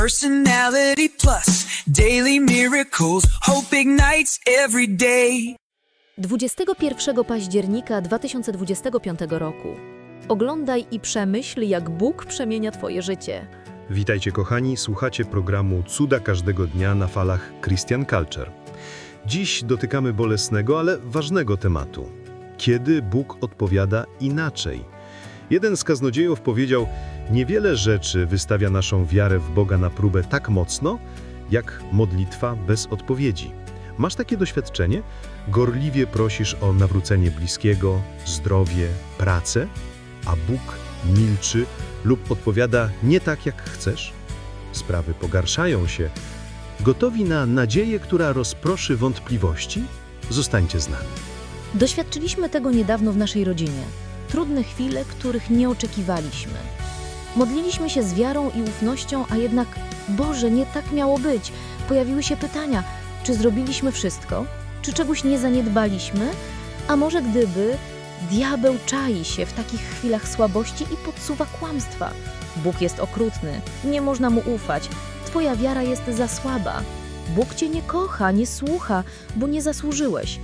Personality plus, daily miracles, hope ignites every day. 21 października 2025 roku. Oglądaj i przemyśl, jak Bóg przemienia Twoje życie. Witajcie kochani, słuchacie programu Cuda każdego dnia na falach Christian Culture. Dziś dotykamy bolesnego, ale ważnego tematu. Kiedy Bóg odpowiada inaczej? Jeden z kaznodziejów powiedział, niewiele rzeczy wystawia naszą wiarę w Boga na próbę tak mocno, jak modlitwa bez odpowiedzi. Masz takie doświadczenie? Gorliwie prosisz o nawrócenie bliskiego, zdrowie, pracę, a Bóg milczy lub odpowiada nie tak, jak chcesz? Sprawy pogarszają się. Gotowi na nadzieję, która rozproszy wątpliwości? Zostańcie z nami. Doświadczyliśmy tego niedawno w naszej rodzinie. Trudne chwile, których nie oczekiwaliśmy. Modliliśmy się z wiarą i ufnością, a jednak, Boże, nie tak miało być. Pojawiły się pytania, czy zrobiliśmy wszystko? Czy czegoś nie zaniedbaliśmy? A może gdyby diabeł czai się w takich chwilach słabości i podsuwa kłamstwa? Bóg jest okrutny, nie można mu ufać. Twoja wiara jest za słaba. Bóg cię nie kocha, nie słucha, bo nie zasłużyłeś.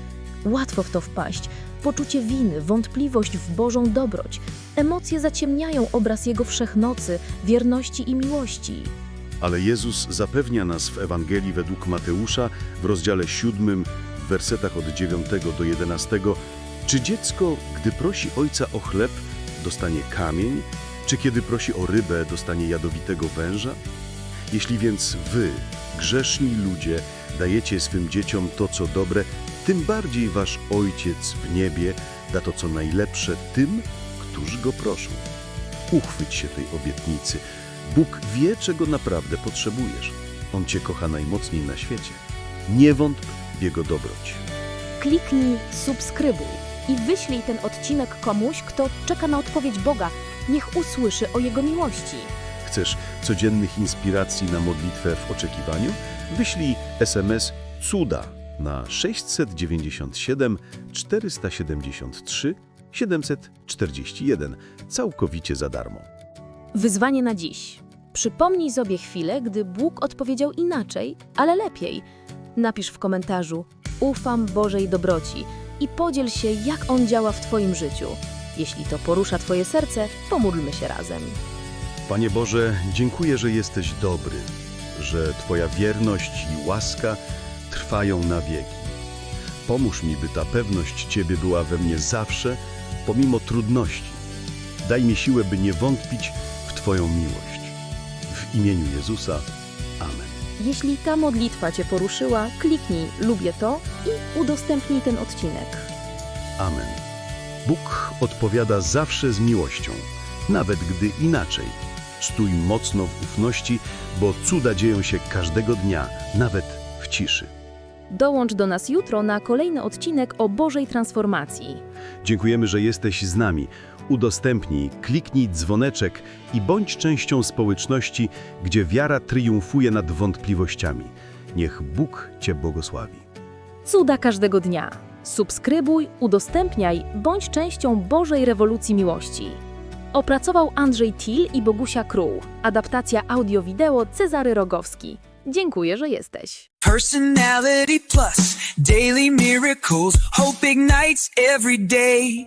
Łatwo w to wpaść. Poczucie winy, wątpliwość w Bożą dobroć. Emocje zaciemniają obraz Jego wszechnocy, wierności i miłości. Ale Jezus zapewnia nas w Ewangelii według Mateusza w rozdziale 7, w wersetach od 9 do 11, czy dziecko, gdy prosi ojca o chleb, dostanie kamień, czy kiedy prosi o rybę, dostanie jadowitego węża? Jeśli więc wy, grzeszni ludzie, dajecie swym dzieciom to, co dobre, tym bardziej wasz Ojciec w niebie da to, co najlepsze tym, którzy go proszą. Uchwyć się tej obietnicy. Bóg wie, czego naprawdę potrzebujesz. On cię kocha najmocniej na świecie. Nie wątp w Jego dobroć. Kliknij subskrybuj i wyślij ten odcinek komuś, kto czeka na odpowiedź Boga. Niech usłyszy o Jego miłości. Chcesz codziennych inspiracji na modlitwę w oczekiwaniu? Wyślij SMS CUDA na 697 473 741 całkowicie za darmo. Wyzwanie na dziś. Przypomnij sobie chwilę, gdy Bóg odpowiedział inaczej, ale lepiej. Napisz w komentarzu Ufam Bożej dobroci i podziel się, jak On działa w Twoim życiu. Jeśli to porusza Twoje serce, pomódlmy się razem. Panie Boże, dziękuję, że jesteś dobry, że Twoja wierność i łaska trwają na wieki. Pomóż mi, by ta pewność Ciebie była we mnie zawsze, pomimo trudności. Daj mi siłę, by nie wątpić w Twoją miłość. W imieniu Jezusa. Amen. Jeśli ta modlitwa Cię poruszyła, kliknij Lubię to i udostępnij ten odcinek. Amen. Bóg odpowiada zawsze z miłością, nawet gdy inaczej. Stój mocno w ufności, bo cuda dzieją się każdego dnia, nawet w ciszy. Dołącz do nas jutro na kolejny odcinek o Bożej transformacji. Dziękujemy, że jesteś z nami. Udostępnij, kliknij dzwoneczek i bądź częścią społeczności, gdzie wiara triumfuje nad wątpliwościami. Niech Bóg Cię błogosławi. Cuda każdego dnia. Subskrybuj, udostępniaj, bądź częścią Bożej rewolucji miłości. Opracował Andrzej Til i Bogusia Król. Adaptacja audio-wideo Cezary Rogowski. Dziękuję, że jesteś. Personality plus, daily miracles, hope ignites every day.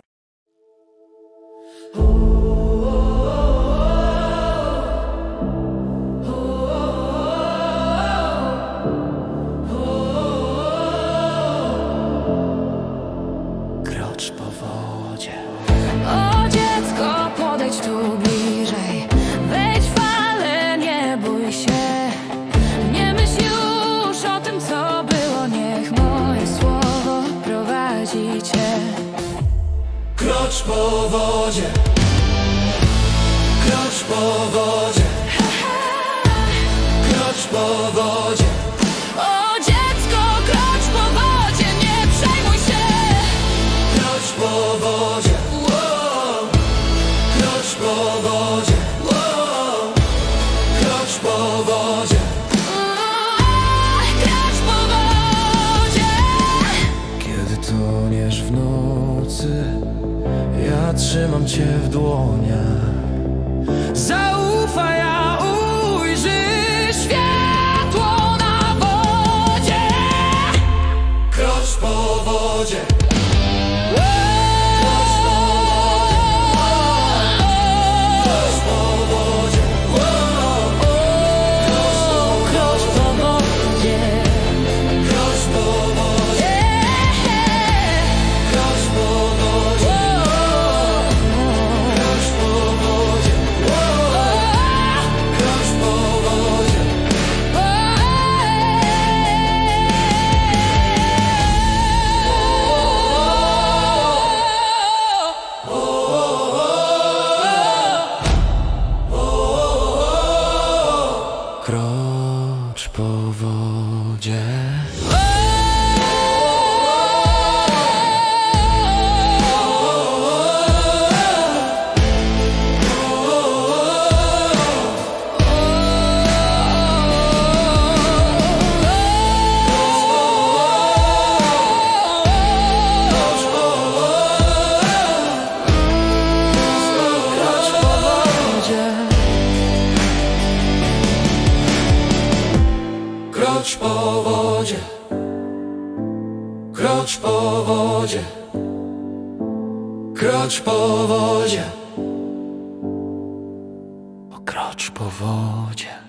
O dziecko, krocz po wodzie, nie przejmuj się. Krocz po wodzie. Wow. Krocz po wodzie. Wow. Krocz po wodzie. Krocz po wodzie. Kiedy toniesz w nocy, ja trzymam cię w dłoniach. Zaufaj, Krocz po wodzie Krocz po wodzie. Krocz po wodzie. Krocz po wodzie. Krocz po wodzie